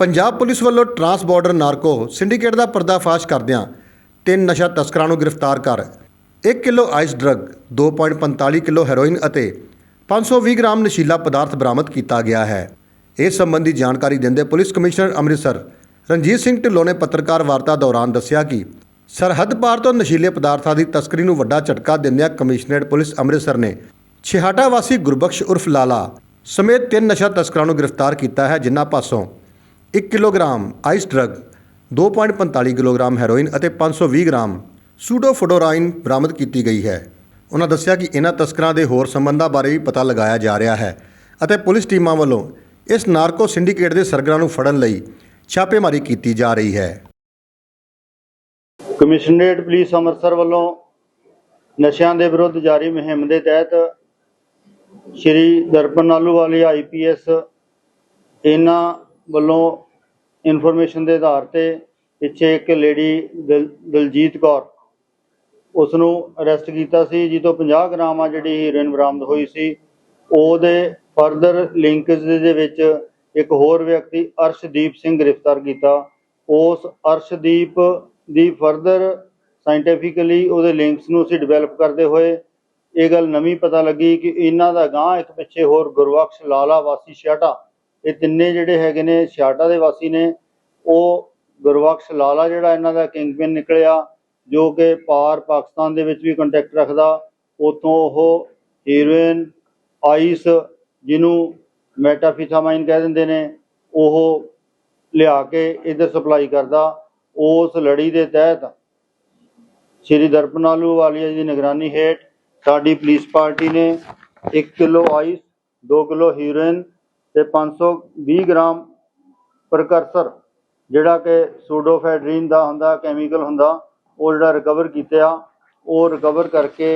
Punjab police ਵੱਲੋਂ trans border narco syndicate ਦਾ ਪਰਦਾਫਾਸ਼ ਕਰਦਿਆਂ ਤਿੰਨ ਨਸ਼ਾ ਤਸਕਰਾਂ ਨੂੰ ਗ੍ਰਿਫਤਾਰ ਕਰ 1 kilo ice drug 2.45 kilo heroin ਅਤੇ 520 ਗ੍ਰਾਮ ਨਸ਼ੀਲਾ ਪਦਾਰਥ ਬਰਾਮਦ ਕੀਤਾ ਗਿਆ ਹੈ। ਇਸ ਸੰਬੰਧੀ ਜਾਣਕਾਰੀ ਦਿੰਦੇ ਪੁਲਿਸ ਕਮਿਸ਼ਨਰ ਅੰਮ੍ਰਿਤਸਰ ਰਣਜੀਤ ਸਿੰਘ ਢਿੱਲੋਂ ਨੇ ਪੱਤਰਕਾਰ ਵਾਰਤਾ ਦੌਰਾਨ ਦੱਸਿਆ ਕਿ ਸਰਹੱਦ ਪਾਰ ਤੋਂ ਨਸ਼ੀਲੇ ਪਦਾਰਥਾਂ ਦੀ ਤਸਕਰੀ ਨੂੰ ਵੱਡਾ ਝਟਕਾ ਦਿੰਦਿਆਂ ਕਮਿਸ਼ਨਰੇਟ ਪੁਲਿਸ ਅੰਮ੍ਰਿਤਸਰ ਨੇ ਛਿਹਾਟਾ ਵਾਸੀ ਗੁਰਬਖਸ਼ ਉਰਫ ਲਾਲਾ ਸਮੇਤ ਤਿੰਨ ਨਸ਼ਾ ਤਸਕਰਾਂ ਨੂੰ ਗ੍ਰਿਫਤਾਰ ਕੀਤਾ ਹੈ, ਜਿਨ੍ਹਾਂ ਪਾਸੋਂ 1 kilogram ice drug 2.45 kilogram heroin ਅਤੇ 520 ਗ੍ਰਾਮ ਸੂਡੋਫੋਡੋਰਾਈਨ ਬਰਾਮਦ ਕੀਤੀ ਗਈ ਹੈ। ਉਹਨਾਂ ਦੱਸਿਆ ਕਿ ਇਹਨਾਂ ਤਸਕਰਾਂ ਦੇ ਹੋਰ ਸੰਬੰਧਾਂ ਬਾਰੇ ਵੀ ਪਤਾ ਲਗਾਇਆ ਜਾ ਰਿਹਾ ਹੈ ਅਤੇ ਪੁਲਿਸ ਟੀਮਾਂ ਵੱਲੋਂ ਇਸ ਨਾਰਕੋ ਸਿੰਡੀਕੇਟ ਦੇ ਸਰਗਰਾਂ ਨੂੰ ਫੜਨ ਲਈ ਛਾਪੇਮਾਰੀ ਕੀਤੀ ਜਾ ਰਹੀ ਹੈ। ਕਮਿਸ਼ਨਰੇਟ ਪੁਲਿਸ ਅੰਮ੍ਰਿਤਸਰ ਵੱਲੋਂ ਨਸ਼ਿਆਂ ਦੇ ਵਿਰੁੱਧ ਜਾਰੀ ਮੁਹਿੰਮ ਦੇ ਤਹਿਤ ਸ਼੍ਰੀ ਦਰਪਨ ਆਲੂਵਾਲੀ ਆਈਪੀਐਸ ਇਹਨਾਂ ਵੱਲੋਂ ਇਨਫੋਰਮੇਸ਼ਨ ਦੇ ਆਧਾਰ ਤੇ ਪਿੱਛੇ ਇੱਕ ਲੇਡੀ ਦਿਲ- ਦਿਲਜੀਤ ਕੌਰ ਉਸ ਨੂੰ ਅਰੈਸਟ ਕੀਤਾ ਸੀ ਜਿਸ ਤੋਂ 50 ਗ੍ਰਾਮ ਆ ਜਿਹੜੀ ਹੀਰੋਇਨ ਬਰਾਮਦ ਹੋਈ ਸੀ। ਉਹਦੇ ਫਰਦਰ ਲਿੰਕੇਜ ਦੇ ਵਿੱਚ ਇੱਕ ਹੋਰ ਵਿਅਕਤੀ ਅਰਸ਼ਦੀਪ ਸਿੰਘ ਗ੍ਰਿਫਤਾਰ ਕੀਤਾ। ਉਸ ਅਰਸ਼ਦੀਪ ਦੀ ਫਰਦਰ ਸਾਇੰਟੀਫਿਕਲੀ ਉਹਦੇ ਲਿੰਕਸ ਨੂੰ ਅਸੀਂ ਡਿਵੈਲਪ ਕਰਦੇ ਹੋਏ ਇਹ ਗੱਲ ਨਵੀਂ ਪਤਾ ਲੱਗੀ ਕਿ ਇਹਨਾਂ ਦਾ ਗਾਂ ਇੱਕ ਪਿੱਛੇ ਹੋਰ ਗੁਰਬਖਸ਼ ਲਾਲਾ ਵਾਸੀ ਛਿਆਟਾ ਇਹ ਤਿੰਨੇ ਜਿਹੜੇ ਹੈਗੇ ਨੇ ਸ਼ਿਆਟਾ ਦੇ ਵਾਸੀ ਨੇ, ਉਹ ਗੁਰਬਖਸ਼ ਲਾਲਾ ਜਿਹੜਾ ਇਹਨਾਂ ਦਾ ਕਿੰਗਪਿਨ ਨਿਕਲਿਆ, ਜੋ ਕਿ ਪਾਰ ਪਾਕਿਸਤਾਨ ਦੇ ਵਿੱਚ ਵੀ ਕੰਟੈਕਟ ਰੱਖਦਾ ਉਤੋਂ ਉਹ ਹੀਰੋਇਨ ਆਈਸ ਜਿਹਨੂੰ ਮੈਟਾਫੀਥਾਮਾਈਨ ਕਹਿ ਦਿੰਦੇ ਨੇ, ਉਹ ਲਿਆ ਕੇ ਇਧਰ ਸਪਲਾਈ ਕਰਦਾ। ਉਸ ਲੜੀ ਦੇ ਤਹਿਤ ਸ਼੍ਰੀ ਦਰਪਨਾਲੂ ਵਾਲੀਆ ਜੀ ਦੀ ਨਿਗਰਾਨੀ ਹੇਠ ਸਾਡੀ ਪੁਲਿਸ ਪਾਰਟੀ ਨੇ 1 ਕਿਲੋ ਆਈਸ 2 ਕਿਲੋ ਹੀਰੋਇਨ ਤੇ 520 ਗ੍ਰਾਮ ਪ੍ਰਕਰਸਰ, ਜਿਹੜਾ ਕਿ ਸੂਡੋਫੈਡਰੀਨ ਦਾ ਹੁੰਦਾ, ਕੈਮੀਕਲ ਹੁੰਦਾ, ਉਹ ਜਿਹੜਾ ਰਿਕਵਰ ਕੀਤਾ ਉਹ ਰਿਕਵਰ ਕਰਕੇ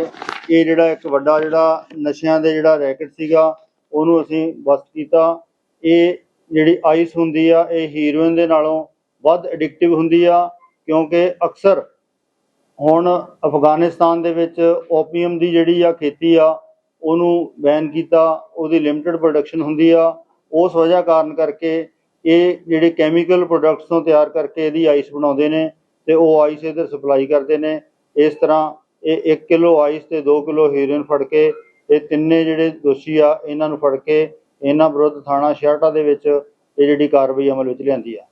ਇਹ ਜਿਹੜਾ ਇੱਕ ਵੱਡਾ ਜਿਹੜਾ ਨਸ਼ਿਆਂ ਦੇ ਜਿਹੜਾ ਰੈਕਟ ਸੀਗਾ, ਉਹਨੂੰ ਅਸੀਂ ਬਸਟ ਕੀਤਾ। ਇਹ ਜਿਹੜੀ ਆਈਸ ਹੁੰਦੀ ਆ, ਇਹ ਹੀਰੋਇਨ ਦੇ ਨਾਲੋਂ ਵੱਧ ਐਡਿਕਟਿਵ ਹੁੰਦੀ ਆ, ਕਿਉਂਕਿ ਅਕਸਰ ਹੁਣ ਅਫਗਾਨਿਸਤਾਨ ਦੇ ਵਿੱਚ ਓਪੀਅਮ ਦੀ ਜਿਹੜੀ ਆ ਖੇਤੀ ਆ, ਉਹਨੂੰ ਬੈਨ ਕੀਤਾ, ਉਹਦੀ ਲਿਮਟਿਡ ਪ੍ਰੋਡਕਸ਼ਨ ਹੁੰਦੀ ਆ। ਉਸ ਵਜ੍ਹਾ ਕਾਰਨ ਕਰਕੇ ਇਹ ਜਿਹੜੇ ਕੈਮੀਕਲ ਪ੍ਰੋਡਕਟਸ ਤੋਂ ਤਿਆਰ ਕਰਕੇ ਇਹਦੀ ਆਈਸ ਬਣਾਉਂਦੇ ਨੇ ਤੇ ਉਹ ਆਈਸ ਇਧਰ ਸਪਲਾਈ ਕਰਦੇ ਨੇ। ਇਸ ਤਰ੍ਹਾਂ ਇਹ 1 ਕਿਲੋ ਆਈਸ ਤੇ 2 ਕਿਲੋ ਹੀਰੋਇਨ ਫੜ ਕੇ ਇਹ ਤਿੰਨੇ ਜਿਹੜੇ ਦੋਸ਼ੀ ਆ, ਇਹਨਾਂ ਨੂੰ ਫੜ ਕੇ ਇਹਨਾਂ ਵਿਰੁੱਧ ਥਾਣਾ ਸ਼ਹਿਰਟਾ ਦੇ ਵਿੱਚ ਇਹ ਜਿਹੜੀ ਕਾਰਵਾਈ ਅਮਲ ਵਿੱਚ ਲਿਆਂਦੀ ਆ।